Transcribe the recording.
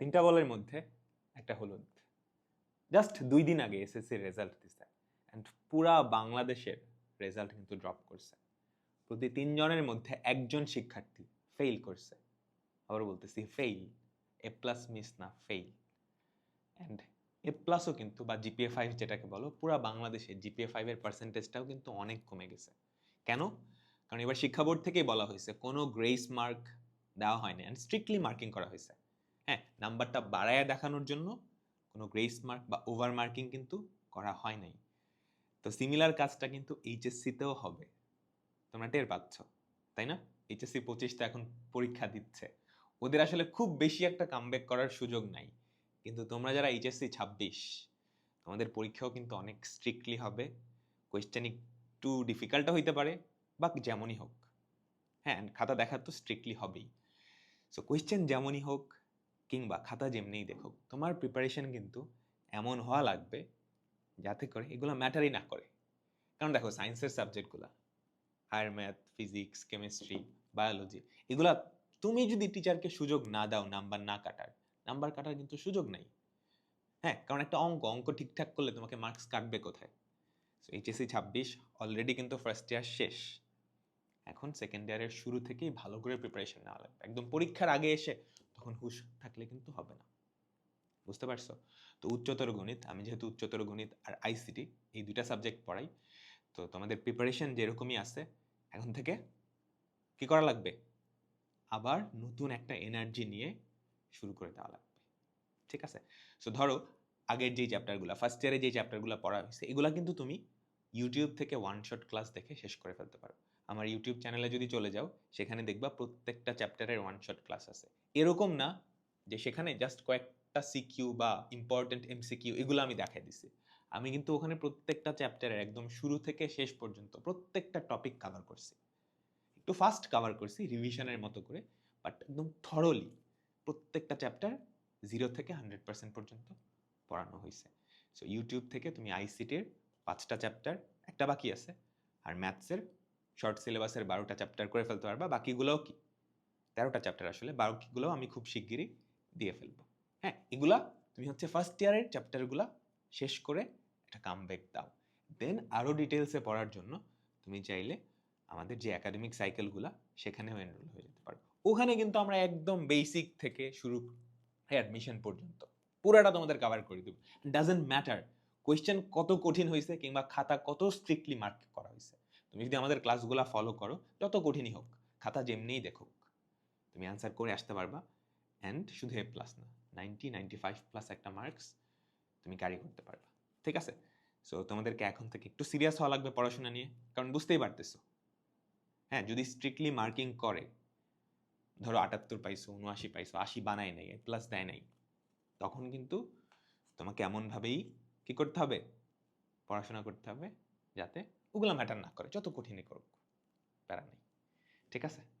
তিনটা বলের মধ্যে একটা হলুদ। জাস্ট দুই দিন আগে এসএসসির রেজাল্ট দিছে। অ্যান্ড পুরা বাংলাদেশের রেজাল্ট কিন্তু ড্রপ করছে। প্রতি তিনজনের মধ্যে একজন শিক্ষার্থী ফেইল করছে। আবার বলতেছি ফেইল এ প্লাস মিস না ফেইল অ্যান্ড এ প্লাসও কিন্তু, বা জিপিএ ফাইভ যেটাকে বলো, পুরা বাংলাদেশে জিপিএ ফাইভের পার্সেন্টেজটাও কিন্তু অনেক কমে গেছে। কেন? কারণ এবার শিক্ষা বোর্ড থেকেই বলা হয়েছে, কোনো গ্রেস মার্ক দেওয়া হয়নি। অ্যান্ড স্ট্রিক্টলি মার্কিং করা হয়েছে। হ্যাঁ নাম্বারটা বাড়ায় দেখানোর জন্য কোনো গ্রেস মার্ক বা ওভার মার্কিং কিন্তু করা হয় নাই। তো সিমিলার কাজটা কিন্তু এইচএসসিতেও হবে। তোমরা টের পাচ্ছ, তাই না? এইচএসসি পঁচিশটা এখন পরীক্ষা দিচ্ছে। ওদের আসলে খুব বেশি একটা কামব্যাক করার সুযোগ নাই। কিন্তু তোমরা যারা এইচএসসি ছাব্বিশ, তোমাদের পরীক্ষাও কিন্তু অনেক স্ট্রিক্টলি হবে। কোয়েশ্চেন একটু ডিফিকাল্টও হইতে পারে, বা যেমনই হোক। হ্যাঁ খাতা দেখার তো স্ট্রিক্টলি হবেই। সো কোয়েশ্চেন যেমনই হোক কিংবা খাতা যেমনিই দেখুক তোমার প্রিপারেশন কিন্তু এমন হওয়া লাগবে যাতে করে এগুলো ম্যাটারই না করে। কারণ দেখো সায়েন্সের সাবজেক্টগুলো higher math physics chemistry biology এগুলা তুমি যদি টিচারকে সুযোগ না দাও নাম্বার না কাটার নাম্বার কাটার কিন্তু সুযোগ নাই। হ্যাঁ কারণ একটা অঙ্ক অঙ্ক ঠিকঠাক করলে তোমাকে মার্কস কাটবে কোথায়? সো এইচএসসি ছাব্বিশ অলরেডি কিন্তু ফার্স্ট ইয়ার শেষ। এখন সেকেন্ড ইয়ারের শুরু থেকেই ভালো করে প্রিপারেশন নেওয়া লাগবে। একদম পরীক্ষার আগে এসে তখন হুশ থাকলে কিন্তু হবে না। বুঝতে পারছ? তো উচ্চতর গণিত, আমি যেহেতু উচ্চতর গণিত আর আইসিটি এই দুইটা সাবজেক্ট পড়াই, তো তোমাদের প্রিপারেশন যেরকমই আছে, এখন থেকে কি করা লাগবে? আবার নতুন একটা এনার্জি নিয়ে শুরু করে দেওয়া লাগবে। ঠিক আছে? সো ধরো, আগের যেই চ্যাপ্টারগুলো ফার্স্ট ইয়ারে যে চ্যাপ্টারগুলো পড়া হয়েছে, এগুলো কিন্তু তুমি ইউটিউব থেকে ওয়ান শট ক্লাস দেখে শেষ করে ফেলতে পারো। আমার ইউটিউব চ্যানেলে যদি চলে যাও, সেখানে দেখবা প্রত্যেকটা চ্যাপ্টারের ওয়ান শট ক্লাস আছে। এরকম না যে সেখানে জাস্ট কয়েকটা সিকিউ বা ইম্পর্টেন্ট এমসিকিউ এগুলো আমি দেখাই দিছি। আমি কিন্তু ওখানে প্রত্যেকটা চ্যাপ্টারের একদম শুরু থেকে শেষ পর্যন্ত প্রত্যেকটা টপিক কভার করছি। একটু ফাস্ট কভার করছি রিভিশনের মতো করে বাট একদম থরলি প্রত্যেকটা চ্যাপ্টার জিরো থেকে হান্ড্রেড পার্সেন্ট পর্যন্ত পড়ানো হয়েছে সো ইউটিউব থেকে তুমি আইসিটির পাঁচটা চ্যাপ্টার একটা বাকি আছে, আর ম্যাথসের শর্ট সিলেবাসের বারোটা চ্যাপ্টার করে ফেলতে পারবা, বাকিগুলোও কি? তেরোটা চ্যাপ্টার আসলে বাকিগুলোও আমি খুব শিগগিরই দিয়ে ফেলব। হ্যাঁ এগুলা তুমি হচ্ছে ফার্স্ট ইয়ারের চ্যাপ্টারগুলা শেষ করে একটা কামব্যাক দাও। দেন আরও ডিটেলসে পড়ার জন্য তুমি চাইলে আমাদের যে একাডেমিক সাইকেলগুলা সেখানেও এনরোল হয়ে যেতে পারো। ওখানে কিন্তু আমরা একদম বেসিক থেকে শুরু অ্যাডমিশন পর্যন্ত পুরাটা তোমাদের কভার করে দেবো। ডাজেন্ট ম্যাটার কোয়েশ্চেন কত কঠিন হয়েছে কিংবা খাতা কত স্ট্রিক্টলি মার্ক করা হয়েছে তুমি যদি আমাদের ক্লাসগুলো ফলো করো, যত কঠিনই হোক, খাতা যেমনিই দেখুক তুমি অ্যান্সার করে আসতে পারবা। অ্যান্ড শুধু এ প্লাস না নাইনটি নাইনটি ফাইভ প্লাস একটা মার্কস তুমি ক্যারি করতে পারবা, ঠিক আছে? সো তোমাদেরকে এখন থেকে একটু সিরিয়াস হওয়া লাগবে পড়াশোনা নিয়ে, কারণ বুঝতেই পারতেছো। হ্যাঁ যদি স্ট্রিক্টলি মার্কিং করে, ধরো আটাত্তর পাইছো, উনআশি পাইছো, আশি বানায় নাই প্লাস দেয় নাই, তখন কিন্তু তোমাকে এমনভাবেই কি করতে হবে? পড়াশোনা করতে হবে যাতে ওগুলো ম্যাটার না করে যত কঠিনই করুক প্যারা নেই। ঠিক আছে?